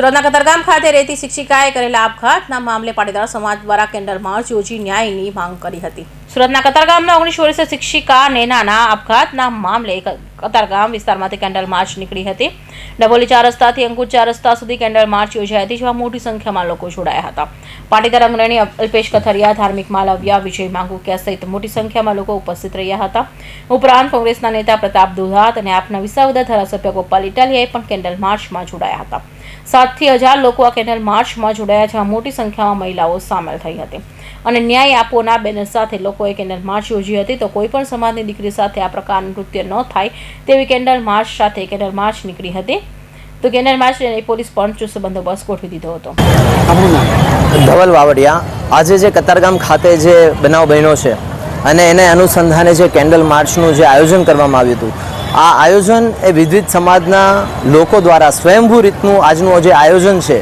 સુરતના કતરગામ ખાતે રહેતી શિક્ષિકાએ કરેલા આપઘાતના મામલે પાટીદાર સમાજ દ્વારા કેન્ડલ માર્ચ યોજી ન્યાયની માંગ કરી હતી. સુરતના કતારગામના ઓગણીસ વર્ષીય શિક્ષિકા નેનાના આપઘાતના મામલે કતારગામ વિસ્તારમાંથી કેન્ડલ માર્ચ નીકળી હતી. ડબોલી ચાર રસ્તાથી અંકુર ચાર રસ્તા સુધી કેન્ડલ માર્ચ યોજાઈ હતી, જેમાં મોટી સંખ્યામાં લોકો જોડાયા હતા. પાટીદાર અગ્રણી અલ્પેશ કથરિયા, ધાર્મિક માલવ્યા, વિજય માંગુકિયા સહિત મોટી સંખ્યામાં લોકો ઉપસ્થિત રહ્યા હતા. ઉપરાંત કોંગ્રેસના નેતા પ્રતાપ દુધાત અને આપના વિસાવદર ધારાસભ્ય ગોપાલ ઇટાલિયાએ પણ કેન્ડલ માર્ચમાં જોડાયા હતા. સાતથી હજાર લોકો આ કેન્ડલ માર્ચમાં જોડાયા, જેમાં મોટી સંખ્યામાં મહિલાઓ સામેલ થઈ હતી. અને ન્યાય આપોના બેનર સાથે લોકોએ કેન્ડલ માર્ચ યોજી હતી તો કોઈ પણ સમાજની દીકરી સાથે આ પ્રકારનું નૃત્ય ન થાય તેવી કેન્ડલ માર્ચ સાથે કેન્ડલ માર્ચ નીકળી હતી. તો કેન્ડલ માર્ચ લઈને પોલીસ પણ ચુસ્ત બંદોબસ્ત ગોઠવી દીધો હતો. ધવલ વાવડિયા. આજે જે કતારગામ ખાતે જે બનાવ બન્યો છે અને એને અનુસંધાને જે કેન્ડલ માર્ચનું જે આયોજન કરવામાં આવ્યું હતું આ આયોજન એ વિવિધ સમાજના લોકો દ્વારા સ્વયંભૂ રીતનું આજનું જે આયોજન છે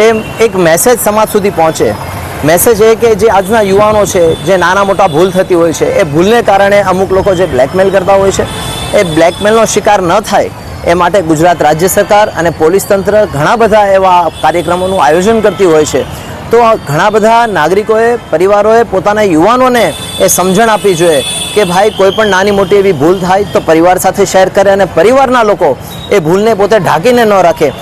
એ એક મેસેજ સમાજ સુધી પહોંચે. મેસેજ એ કે જે આજના યુવાનો છે, જે નાના મોટા ભૂલ થતી હોય છે, એ ભૂલને કારણે અમુક લોકો જે બ્લેકમેલ કરતા હોય છે, એ બ્લેકમેલનો શિકાર ન થાય, એ માટે ગુજરાત રાજ્ય સરકાર અને પોલીસ તંત્ર ઘણા બધા એવા કાર્યક્રમોનું આયોજન કરતી હોય છે. તો ઘણા બધા નાગરિકોએ, પરિવારોએ પોતાના યુવાનોને એ સમજણ આપવી જોઈએ કે ભાઈ, કોઈ પણ નાની મોટી એવી ભૂલ થાય તો પરિવાર સાથે શેર કરે અને પરિવારના લોકો એ ભૂલને પોતે ઢાંકીને ન રાખે.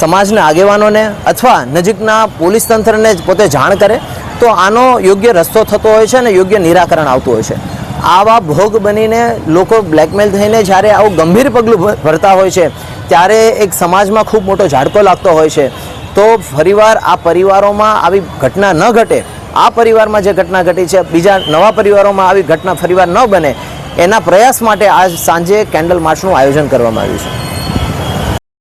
સમાજના આગેવાનોને અથવા નજીકના પોલીસ તંત્રને પોતે જાણ કરે, તો આનો યોગ્ય રસ્તો થતો હોય છે અને યોગ્ય નિરાકરણ આવતું હોય છે. આવા ભોગ બનીને લોકો બ્લેકમેલ થઈને જ્યારે આવું ગંભીર પગલું ભરતા હોય છે, ત્યારે એક સમાજમાં ખૂબ મોટો ઝાડકો લાગતો હોય છે. તો ફરીવાર આ પરિવારોમાં આવી ઘટના ન ઘટે, આ પરિવારમાં જે ઘટના ઘટી છે, બીજા નવા પરિવારોમાં આવી ઘટના ફરીવાર ન બને, એના પ્રયાસ માટે આજ સાંજે કેન્ડલ માર્ચનું આયોજન કરવામાં આવ્યું છે.